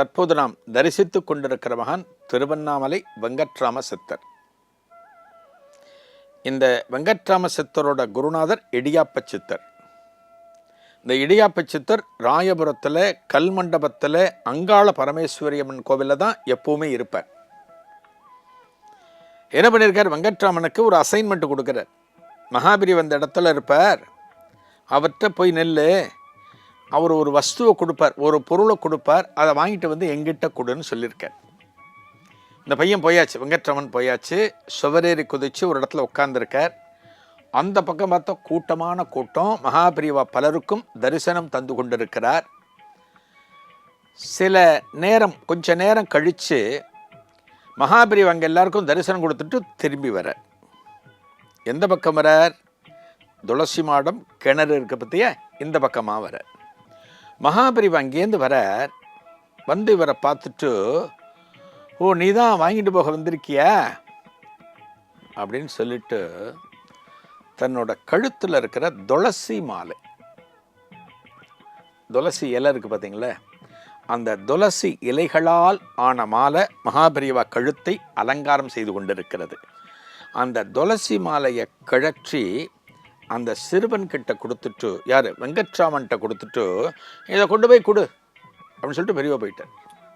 தற்போது நாம் தரிசித்துக் கொண்டிருக்கிற மகான் திருவண்ணாமலை வெங்கட்ராம சித்தர் இந்த வெங்கட்ராம சித்தரோட குருநாதர் இடியாப்ப சித்தர் இந்த இடியாப்ப சித்தர் ராயபுரத்தில் கல்மண்டபத்தில் அங்காள பரமேஸ்வரியம்மன் கோவிலில் தான் எப்பவுமே இருப்பார். என்ன பண்ணியிருக்கார் வெங்கட்ராமனுக்கு ஒரு அசைன்மெண்ட் கொடுக்குறார். மகாபிரி வந்த இடத்துல இருப்பார். அவர்கிட்ட போய் நெல் அவர் ஒரு வஸ்துவை கொடுப்பார் ஒரு பொருளை கொடுப்பார் அதை வாங்கிட்டு வந்து எங்கிட்ட கொடுன்னு சொல்லியிருக்கார். இந்த பையன் போயாச்சு வெங்கட்ரமன் போயாச்சு சுவரேறி குதிச்சு ஒரு இடத்துல உட்காந்துருக்கார் அந்த பக்கம் பார்த்தா கூட்டமான கூட்டம் மகாபிரிவா பலருக்கும் தரிசனம் தந்து கொண்டிருக்கிறார். சில நேரம் கொஞ்ச நேரம் கழித்து மகாபிரிவா அங்கே எல்லாருக்கும் தரிசனம் கொடுத்துட்டு திரும்பி வர எந்த பக்கம் வரார் துளசி மாடம் கிணறு இருக்க பற்றிய இந்த பக்கமாக வர மகாபிரிவு அங்கேருந்து வரார் வந்து இவரை பார்த்துட்டு ஓ நீ தான் வாங்கிட்டு போக வந்திருக்கியா? அப்படின்னு சொல்லிட்டு தன்னோட கழுத்தில் இருக்கிற துளசி மாலை. துளசி இலை இருக்குது பார்த்தீங்களா அந்த துளசி இலைகளால் ஆன மாலை மகாபிரிவா கழுத்தை அலங்காரம் செய்து கொண்டிருக்கிறது. அந்த துளசி மாலையை கிழற்றி அந்த சிறுவன் கிட்ட கொடுத்துட்டு யார்? வெங்கட்ராமன்கிட்ட கொடுத்துட்டு இதை கொண்டு போய் கொடு. அப்படின்னு சொல்லிட்டு பெரியவா போயிட்டார்.